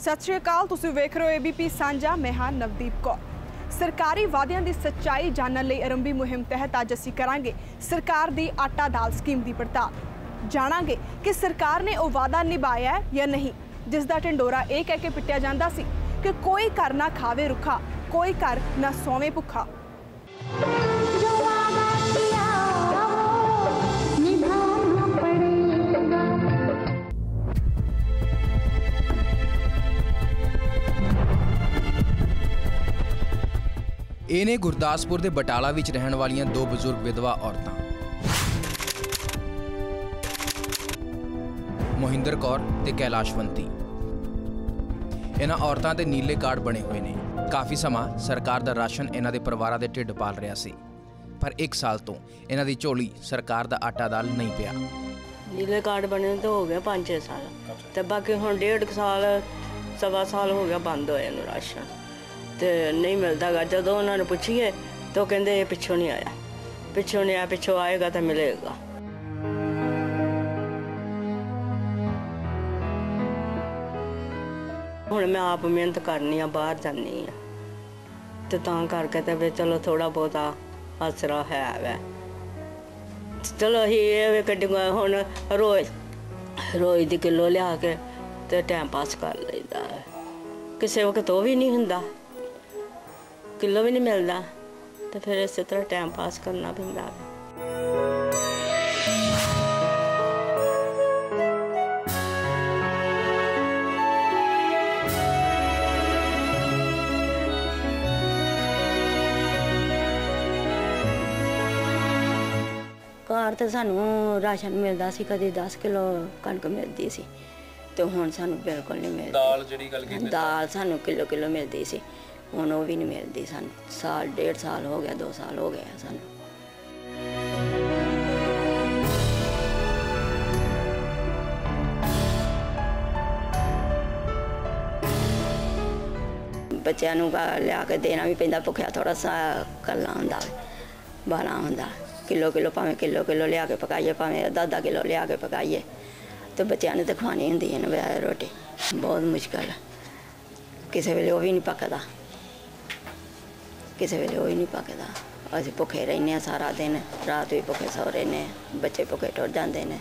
ਸਤਿ ਸ਼੍ਰੀ ਅਕਾਲ, ਤੁਸੀਂ ਵੇਖ ਰਹੇ ਹੋ ਏਬੀਪੀ ਸਾਂਝਾ, ਮੈਂ ਹਾਂ ਨਵਦੀਪ ਕੌਰ। ਸਰਕਾਰੀ ਵਾਅਦਿਆਂ ਦੀ ਸੱਚਾਈ ਜਾਣਨ ਲਈ ਆਰੰਭੀ ਮੁਹਿੰਮ ਤਹਿਤ ਅੱਜ ਅਸੀਂ ਕਰਾਂਗੇ ਸਰਕਾਰ ਦੀ ਆਟਾ ਦਾਲ ਸਕੀਮ ਦੀ ਪੜਤਾਲ। ਜਾਣਾਂਗੇ ਕਿ ਸਰਕਾਰ ਨੇ ਉਹ ਵਾਅਦਾ ਨਿਭਾਇਆ ਹੈ ਜਾਂ ਨਹੀਂ, ਜਿਸ ਦਾ ਢਿੰਡੋਰਾ ਇਹ ਕਹਿ ਕੇ ਪਿੱਟਿਆ ਜਾਂਦਾ ਸੀ ਕਿ ਕੋਈ ਘਰ ਨਾ ਖਾਵੇ ਰੁੱਖਾ, ਕੋਈ ਘਰ ਨਾ ਸੋਵੇ ਭੁੱਖਾ। ਇਹ ਨੇ ਗੁਰਦਾਸਪੁਰ ਦੇ ਬਟਾਲਾ ਵਿੱਚ ਰਹਿਣ ਵਾਲੀਆਂ ਦੋ ਬਜ਼ੁਰਗ ਵਿਧਵਾ ਔਰਤਾਂ। ਮੋਹਿੰਦਰ ਕੌਰ ਤੇ ਕੈਲਾਸ਼ਵੰਤੀ ਇਹਨਾਂ ਔਰਤਾਂ ਦੇ ਨੀਲੇ ਕਾਰਡ ਬਣੇ ਹੋਏ ਨੇ। ਕਾਫੀ ਸਮਾਂ ਸਰਕਾਰ ਦਾ ਰਾਸ਼ਨ ਇਹਨਾਂ ਦੇ ਪਰਿਵਾਰਾਂ ਦੇ ਢਿੱਡ ਪਾਲ ਰਿਹਾ ਸੀ। ਪਰ 1 ਸਾਲ ਤੋਂ ਇਹਨਾਂ ਦੀ ਝੋਲੀ ਸਰਕਾਰ ਦਾ ਆਟਾ ਦਾਲ ਨਹੀਂ ਪਿਆ। ਨੀਲੇ ਕਾਰਡ ਬਣੇ ਨੂੰ ਤਾਂ ਹੋ ਗਿਆ 5-6 ਸਾਲ। ਤੇ ਬਾਕੀ ਹੁਣ ਡੇਢ ਕੁ ਸਾਲ, ਸਵਾ ਸਾਲ ਹੋ ਗਿਆ ਬੰਦ ਹੋਇਆ ਨੂੰ ਰਾਸ਼ਨ। ਤੇ ਨਹੀਂ ਮਿਲਦਾਗਾ। ਜਦੋਂ ਉਹਨਾਂ ਨੂੰ ਪੁੱਛੀਏ ਤਾਂ ਉਹ ਕਹਿੰਦੇ ਇਹ ਪਿੱਛੋਂ ਨਹੀਂ ਆਇਆ। ਪਿੱਛੋਂ ਨਹੀਂ ਆਇਆ, ਪਿੱਛੋਂ ਆਏਗਾ ਤਾਂ ਮਿਲੇਗਾ। ਹੁਣ ਮੈਂ ਆਪ ਮਿਹਨਤ ਕਰਨੀ ਆ, ਬਾਹਰ ਜਾਨੀ ਆ। ਤੇ ਤਾਂ ਕਰਕੇ ਤੇ ਵੀ ਚਲੋ ਥੋੜਾ ਬਹੁਤਾ ਆਸਰਾ ਹੈ ਵੈ। ਚਲੋ ਅਸੀਂ ਇਹ ਵੀ ਹੁਣ ਰੋਜ਼ ਰੋਜ਼ ਦੀ ਕਿਲੋ ਲਿਆ ਕੇ ਤੇ ਟਾਈਮ ਪਾਸ ਕਰ ਲਈਦਾ। ਕਿਸੇ ਵਕਤ ਉਹ ਵੀ ਨਹੀਂ ਹੁੰਦਾ। ਕਿਲੋ ਵੀ ਨਹੀਂ ਮਿਲਦਾ ਤੇ ਫਿਰ ਇਸੇ ਤਰ੍ਹਾਂ ਟਾਈਮ ਪਾਸ ਕਰਨਾ ਪੈਂਦਾ ਹੈ ਘਰ ਤੇ ਸਾਨੂੰ ਰਾਸ਼ਨ ਮਿਲਦਾ ਸੀ ਕਦੇ 10 ਕਿਲੋ ਕਣਕ ਮਿਲਦੀ ਸੀ ਤੇ ਹੁਣ ਸਾਨੂੰ ਬਿਲਕੁਲ ਨਹੀਂ ਮਿਲਦੀ। ਦਾਲ ਜਿਹੜੀ ਗੱਲ ਕੀਤੀ। ਦਾਲ ਸਾਨੂੰ ਕਿਲੋ ਕਿਲੋ ਮਿਲਦੀ ਸੀ। ਹੁਣ ਉਹ ਵੀ ਨਹੀਂ ਮਿਲਦੀ ਸਾਨੂੰ। ਸਾਲ, ਡੇਢ ਸਾਲ ਹੋ ਗਿਆ 2 ਸਾਲ ਹੋ ਗਏ ਆ ਸਾਨੂੰ। ਬੱਚਿਆਂ ਨੂੰ ਲਿਆ ਕੇ ਦੇਣਾ ਵੀ ਪੈਂਦਾ, ਭੁੱਖਿਆ ਥੋੜਾ ਸਾ ਕਰਨਾ ਹੁੰਦਾ ਬਾਣਾ ਹੁੰਦਾ। ਕਿਲੋ ਕਿਲੋ ਭਾਵੇਂ ਕਿਲੋ ਕਿਲੋ ਲਿਆ ਕੇ ਪਕਾਈਏ, ਭਾਵੇਂ ਅੱਧਾ ਅੱਧਾ ਕਿਲੋ ਲਿਆ ਕੇ ਪਕਾਈਏ। ਤੇ ਬੱਚਿਆਂ ਨੂੰ ਤਾਂ ਖਵਾਉਣੀ ਹੁੰਦੀ ਹੈ ਨਾ ਰੋਟੀ। ਬਹੁਤ ਮੁਸ਼ਕਲ ਹੈ ਕਿਸੇ ਵੇਲੇ ਉਹ ਵੀ ਨਹੀਂ ਪੱਕਦਾ। ਕਿਸੇ ਵੇਲੇ ਉਹ ਹੀ ਨਹੀਂ ਪੱਕਦਾ। ਅਸੀਂ ਭੁੱਖੇ ਰਹਿੰਦੇ ਆ ਸਾਰਾ ਦਿਨ, ਰਾਤ ਵੀ ਭੁੱਖੇ ਸੌ ਰਹਿੰਦੇ ਆ ਬੱਚੇ ਭੁੱਖੇ ਟੁਰ ਜਾਂਦੇ ਨੇ।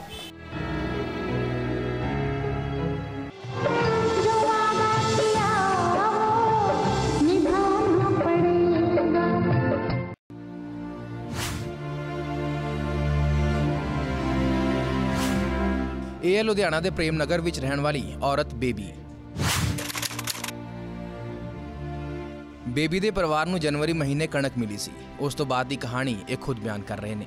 ਇਹ ਲੁਧਿਆਣਾ ਦੇ ਪ੍ਰੇਮ ਨਗਰ ਵਿੱਚ ਰਹਿਣ ਵਾਲੀ ਔਰਤ ਬੇਬੀ। ਬੇਬੀ ਦੇ ਪਰਿਵਾਰ ਨੂੰ ਜਨਵਰੀ ਮਹੀਨੇ ਕਣਕ ਮਿਲੀ ਸੀ। ਉਸ ਤੋਂ ਬਾਅਦ ਦੀ ਕਹਾਣੀ ਇਹ ਖੁਦ ਬਿਆਨ ਕਰ ਰਹੇ ਨੇ।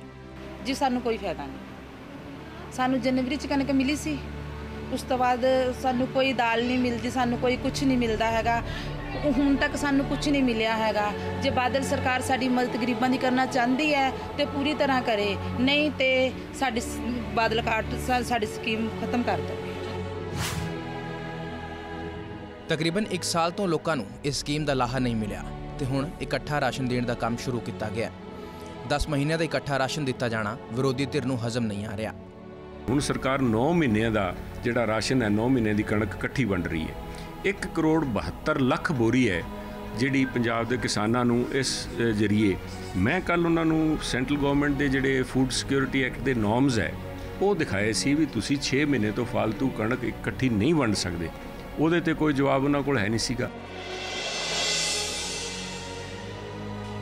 ਜੀ, ਸਾਨੂੰ ਕੋਈ ਫਾਇਦਾ ਨਹੀਂ। ਸਾਨੂੰ ਜਨਵਰੀ ਚ ਕਣਕ ਮਿਲੀ ਸੀ। ਉਸ ਤੋਂ ਬਾਅਦ ਸਾਨੂੰ ਕੋਈ ਦਾਲ ਨਹੀਂ ਮਿਲਦੀ, ਸਾਨੂੰ ਕੋਈ ਕੁਝ ਨਹੀਂ ਮਿਲਦਾ ਹੈਗਾ। ਹੁਣ ਤੱਕ ਸਾਨੂੰ ਕੁਝ ਨਹੀਂ ਮਿਲਿਆ ਹੈਗਾ। ਜੇ ਬਾਦਲ ਸਰਕਾਰ ਸਾਡੀ ਮਦਦ ਗਰੀਬਾਂ ਦੀ ਕਰਨਾ ਚਾਹੁੰਦੀ ਹੈ, ਤੇ ਪੂਰੀ ਤਰ੍ਹਾਂ ਕਰੇ। ਨਹੀਂ ਤੇ ਸਾਡੀ ਬਾਦਲ ਕਾਰਡ ਸਾਡੀ ਸਕੀਮ ਖਤਮ ਕਰ ਦੇਵੇ। ਤਕਰੀਬਨ 1 ਸਾਲ ਤੋਂ ਲੋਕਾਂ ਨੂੰ ਇਸ ਸਕੀਮ ਦਾ ਲਾਹਾ ਨਹੀਂ ਮਿਲਿਆ ਤੇ ਹੁਣ ਇਕੱਠਾ ਰਾਸ਼ਨ ਦੇਣ ਦਾ ਕੰਮ ਸ਼ੁਰੂ ਕੀਤਾ ਗਿਆ 10 ਮਹੀਨਿਆਂ ਦਾ ਇਕੱਠਾ ਰਾਸ਼ਨ ਦਿੱਤਾ ਜਾਣਾ ਵਿਰੋਧੀ ਧਿਰ ਨੂੰ ਹਜ਼ਮ ਨਹੀਂ ਆ ਰਿਹਾ। ਹੁਣ ਸਰਕਾਰ 9 ਮਹੀਨਿਆਂ ਦਾ ਜਿਹੜਾ ਰਾਸ਼ਨ ਹੈ 9 ਮਹੀਨਿਆਂ ਦੀ ਕਣਕ ਇਕੱਠੀ ਵੰਡ ਰਹੀ ਹੈ। 1 ਕਰੋੜ 72 ਲੱਖ ਬੋਰੀ ਹੈ ਜਿਹੜੀ ਪੰਜਾਬ ਦੇ ਕਿਸਾਨਾਂ ਨੂੰ ਇਸ ਜਰੀਏ ਮੈਂ ਕੱਲ ਉਹਨਾਂ ਨੂੰ ਸੈਂਟਰਲ ਗਵਰਨਮੈਂਟ ਦੇ ਜਿਹੜੇ ਫੂਡ ਸਿਕਿਉਰਿਟੀ ਐਕਟ ਦੇ ਨੋਰਮਸ ਹੈ, ਉਹ ਦਿਖਾਏ ਸੀ ਵੀ ਤੁਸੀਂ 6 ਮਹੀਨੇ ਤੋਂ ਫालतू ਕਣਕ ਇਕੱਠੀ ਨਹੀਂ ਵੰਡ ਸਕਦੇ। ਉਹਦੇ ਤੇ ਕੋਈ ਜਵਾਬ ਉਹਨਾਂ ਕੋਲ ਹੈ ਨਹੀਂ ਸੀਗਾ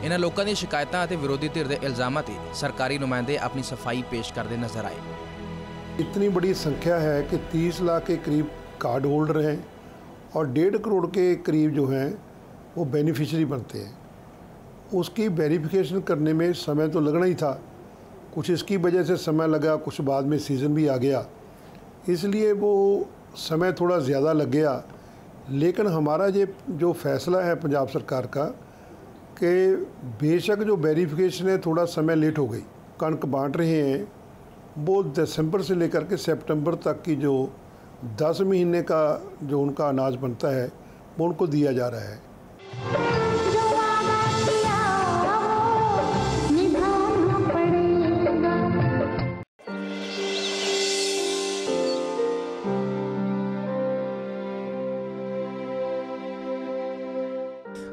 ਇਹਨਾਂ ਲੋਕਾਂ ਦੀਆਂ ਸ਼ਿਕਾਇਤਾਂ ਅਤੇ ਵਿਰੋਧੀ ਧਿਰ ਦੇ ਇਲਜ਼ਾਮਾਂ ਤੇ ਸਰਕਾਰੀ ਨੁਮਾਇੰਦੇ ਆਪਣੀ ਸਫਾਈ ਪੇਸ਼ ਕਰਦੇ ਨਜ਼ਰ ਆਏ इतनी बड़ी संख्या है कि 30 लाख के करीब कार्ड होल्डर हैं और डेढ़ करोड़ के करीब जो हैं वो बेनिफिशियरी बनते हैं उसकी वेरिफिकेशन करने में समय तो लगना ही था कुछ इसकी वजह से समय लगा कुछ बाद में सीज़न भी आ गया इसलिए वो समय थोड़ा ज़्यादा लग गया, लेकिन हमारा ये जो फैसला है पंजाब सरकार का कि बेशक जो वेरीफिकेशन है, थोड़ा समय लेट हो गई। कणक बांट रहे हैं, वो दिसंबर से लेकर के सितंबर तक की जो 10 महीने का जो उनका अनाज बनता है, वो उनको दिया जा रहा है।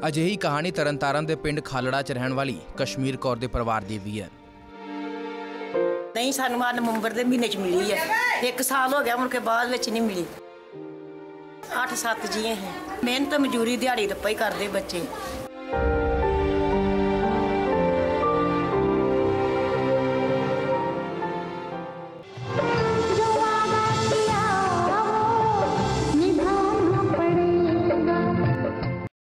ਅਜਿਹੀ ਕਹਾਣੀ ਤਰਨਤਾਰਨ ਦੇ ਪਿੰਡ ਖਾਲੜਾ 'ਚ ਰਹਿਣ ਵਾਲੀ ਕਸ਼ਮੀਰ ਕੌਰ ਦੇ ਪਰਿਵਾਰ ਦੀ ਵੀ ਹੈ। ਨਹੀਂ, ਸਾਨੂੰ ਆ ਨਵੰਬਰ ਦੇ ਮਹੀਨੇ ਚ ਮਿਲੀ ਹੈ। ਇੱਕ ਸਾਲ ਹੋ ਗਿਆ, ਮੁੜ ਕੇ ਬਾਅਦ ਵਿੱਚ ਨਹੀਂ ਮਿਲੀ। 8-7 ਜੀ ਹੈ ਮਿਹਨਤ ਮਜ਼ਦੂਰੀ ਦਿਹਾੜੀ ਦੱਪਾ ਹੀ ਕਰਦੇ ਬੱਚੇ।